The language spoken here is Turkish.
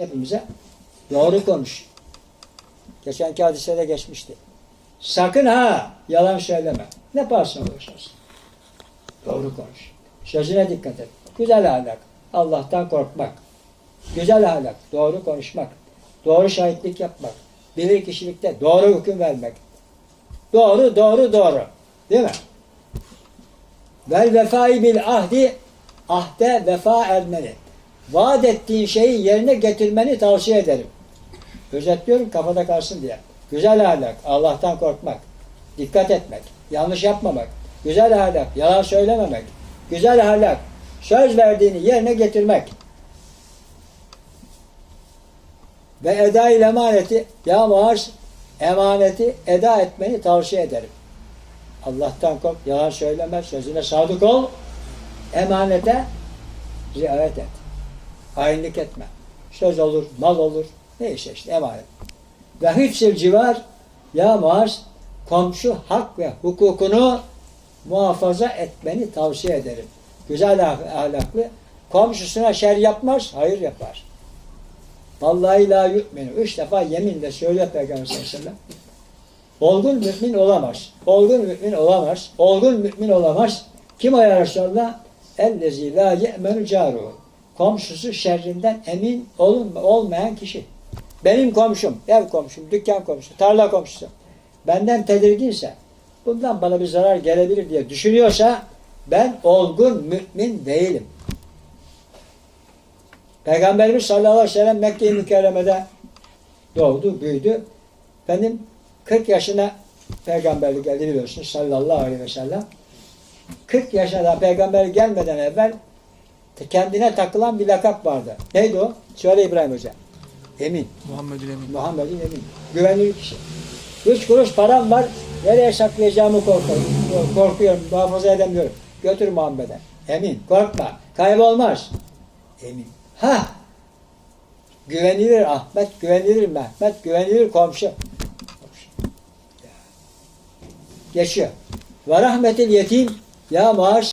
hepimize doğru konuş. Geçenki hadisede geçmişti. Sakın ha yalan söyleme. Ne olursa olsun. Doğru konuş. Sözüne dikkat et. Güzel ahlak. Allah'tan korkmak. Güzel ahlak. Doğru konuşmak. Doğru şahitlik yapmak. Bilir kişilikte doğru hüküm vermek. Doğru, doğru, doğru. Değil mi? Vel vefai bil ahdi ahde vefa ermeli. Vaat ettiğin şeyi yerine getirmeni tavsiye ederim. Özetliyorum kafada kalsın diye. Güzel ahlak, Allah'tan korkmak, dikkat etmek, yanlış yapmamak, güzel ahlak, yalan söylememek, güzel ahlak, söz verdiğini yerine getirmek ve eda ile emaneti ya Muaz emaneti eda etmeni tavsiye ederim. Allah'tan kork, yalan söyleme, sözüne sadık ol, emanete riayet et. Hainlik etme. Söz olur, mal olur, neyse işte emanet. Ve hıfzil civar ya Muaz komşu hak ve hukukunu muhafaza etmeni tavsiye ederim. Güzel ah- ahlaklı, komşusuna şer yapmaz, hayır yapar. Vallahi la yu'minu. Üç defa yeminle söyle Peygamber sallallahu aleyhi ve. Olgun mümin olamaz. Olgun mümin olamaz. Olgun mümin olamaz. Kim o ya Resulallah? Ellezi la ye'menu caruhu. Komşusu şerrinden emin olun, olmayan kişi. Benim komşum, ev komşum, dükkan komşusu, tarla komşusu. Benden tedirginse, bundan bana bir zarar gelebilir diye düşünüyorsa ben olgun mümin değilim. Peygamberimiz sallallahu aleyhi ve sellem Mekke-i Mükerreme'de doğdu, büyüdü. Benim 40 yaşına peygamberlik geldi biliyorsunuz sallallahu aleyhi ve sellem. 40 yaşına da peygamber gelmeden evvel kendine takılan bir lakap vardı. Neydi o? Söyle İbrahim Hoca. Emin. Muhammedül Emin. Muhammed'in emin. Güvenilir kişi. Üç kuruş param var. Nereye saklayacağımı korkuyorum. Korkuyorum. Muhafaza edemiyorum. Götür Muhammed'e. Emin. Korkma. Kaybolmaz. Emin. Ha. Güvenilir Ahmet, güvenilir Mehmet, güvenilir komşu. Geçiyor. Ve rahmetil yetim ya maaş